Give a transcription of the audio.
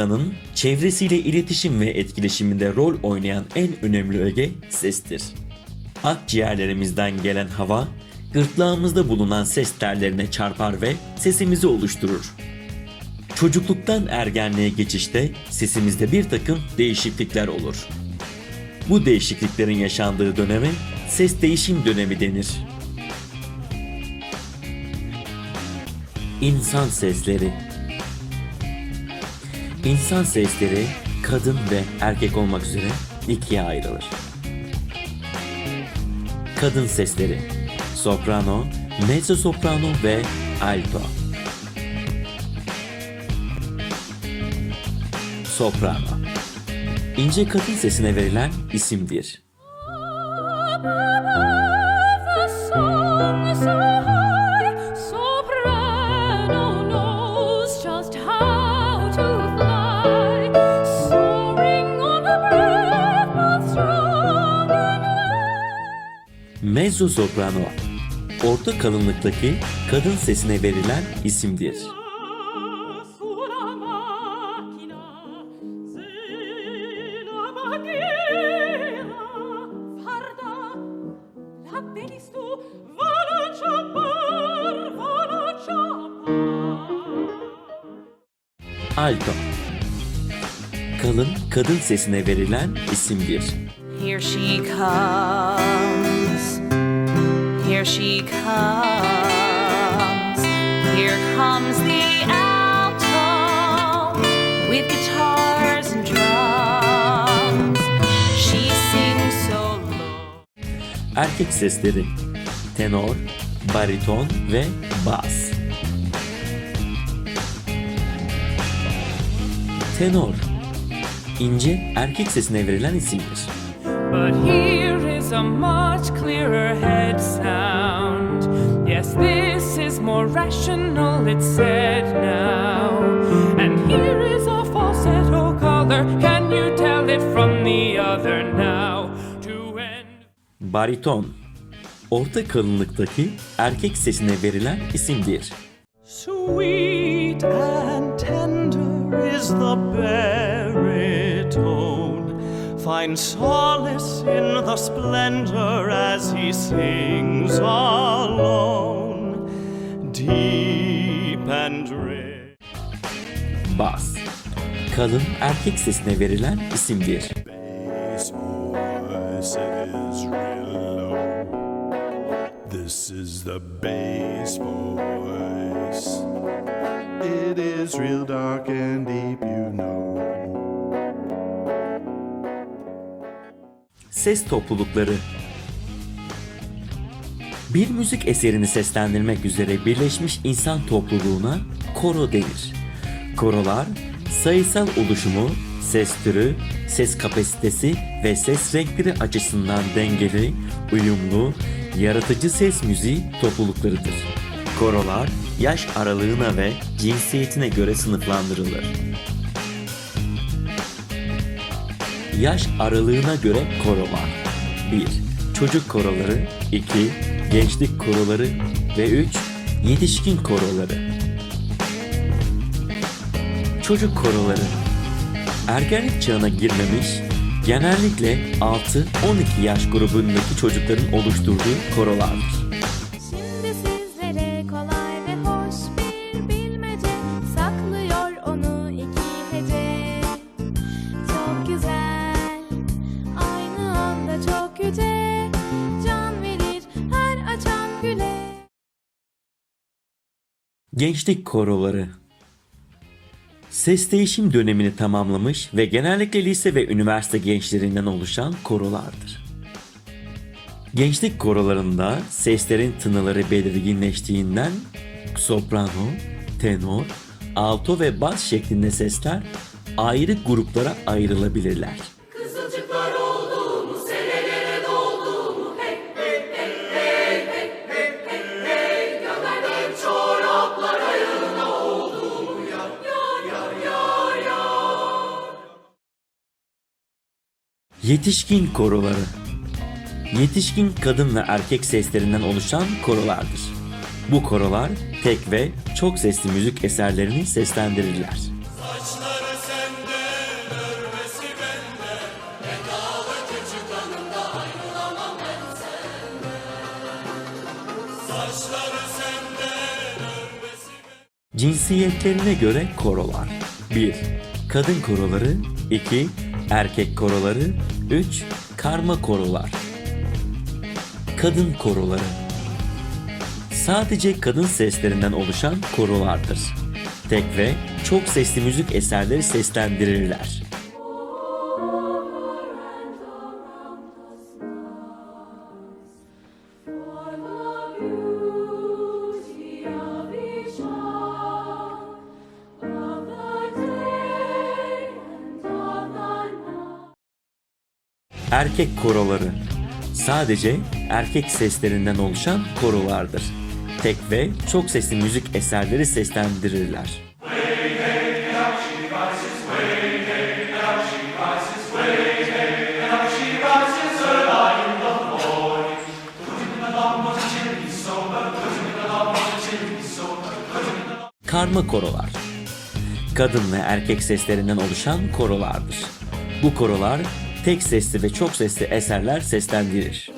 İnsanın çevresiyle iletişim ve etkileşiminde rol oynayan en önemli öge sestir. Akciğerlerimizden gelen hava, gırtlağımızda bulunan ses tellerine çarpar ve sesimizi oluşturur. Çocukluktan ergenliğe geçişte sesimizde bir takım değişiklikler olur. Bu değişikliklerin yaşandığı döneme ses değişim dönemi denir. İnsan sesleri İnsan sesleri kadın ve erkek olmak üzere ikiye ayrılır. Kadın sesleri soprano, mezzo soprano ve alto. Soprano ince kadın sesine verilen isimdir. mezzo soprano, orta kalınlıktaki kadın sesine verilen isimdir. Alto Kalın kadın sesine verilen isimdir. Here she comes. Here she comes. Here comes the alto with guitars and drums. She sings so low. Erkek sesleri tenor, bariton ve bas. Tenor ince erkek sesine verilen isimdir. But here is a much clearer head sound. Yes, this is more rational, it's said now. And here is a falsetto color. Can you tell it from the other now? To end. Bariton orta kalınlıktaki erkek sesine verilen isimdir. Sweet and tender is the baritone. Find solace in the splendor as he sings alone. Deep and rich. Bas kalın erkek sesine verilen isimdir. This is the bass voice. It is real dark and deep, you know. Ses toplulukları Bir müzik eserini seslendirmek üzere birleşmiş insan topluluğuna koro denir. Korolar sayısal oluşumu, ses türü, ses kapasitesi ve ses renkleri açısından dengeli, uyumlu, yaratıcı ses müziği topluluklarıdır. Korolar yaş aralığına ve cinsiyetine göre sınıflandırılır. Yaş aralığına göre koro var. 1. Çocuk koroları 2. Gençlik koroları ve 3. Yetişkin koroları. Çocuk koroları Ergenlik çağına girmemiş, genellikle 6-12 yaş grubundaki çocukların oluşturduğu korolardır. Gençlik koroları Ses değişim dönemini tamamlamış ve genellikle lise ve üniversite gençlerinden oluşan korolardır. Gençlik korolarında seslerin tınıları belirginleştiğinden soprano, tenor, alto ve bas şeklinde sesler ayrı gruplara ayrılabilirler. Yetişkin koroları Yetişkin kadın ve erkek seslerinden oluşan korolardır. Bu korolar tek ve çok sesli müzik eserlerini seslendirirler. Cinsiyetlerine göre korolar 1. Kadın koroları 2. Erkek koroları 3. Karma korolar Kadın koroları Sadece kadın seslerinden oluşan korolardır. Tek ve çok sesli müzik eserleri seslendirirler. Erkek koroları sadece erkek seslerinden oluşan korolardır. Tek ve çok sesli müzik eserleri seslendirirler. Karma korolar kadın ve erkek seslerinden oluşan korolardır. Bu korolar tek sesli ve çok sesli eserler seslendirir.